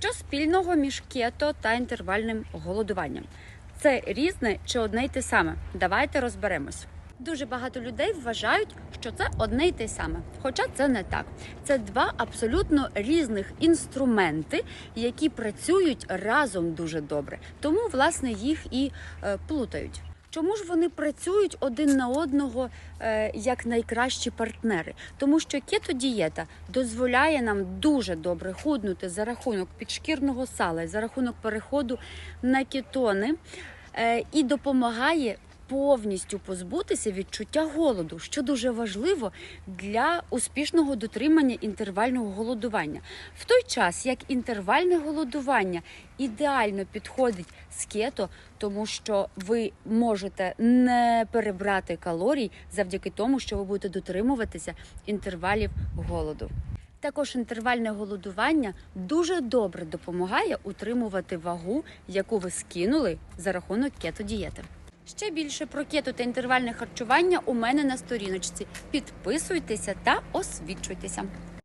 Що спільного між кето та інтервальним голодуванням? Це різне чи одне й те саме? Давайте розберемось. Дуже багато людей вважають, що це одне й те саме, хоча це не так. Це два абсолютно різних інструменти, які працюють разом дуже добре. Тому власне їх і е, плутають. Чому ж вони працюють один на одного е, як найкращі партнери? Тому що кетодієта дозволяє нам дуже добре худнути за рахунок підшкірного сала, за рахунок переходу на кетони е, і допомагає повністю позбутися відчуття голоду, що дуже важливо для успішного дотримання інтервального голодування. В той час як інтервальне голодування ідеально підходить з кето, тому що ви можете не перебрати калорій завдяки тому, що ви будете дотримуватися інтервалів голоду. Також інтервальне голодування дуже добре допомагає утримувати вагу, яку ви скинули за рахунок кетодієти. Ще більше про кето та інтервальне харчування у мене на сторіночці. Підписуйтеся та освічуйтеся.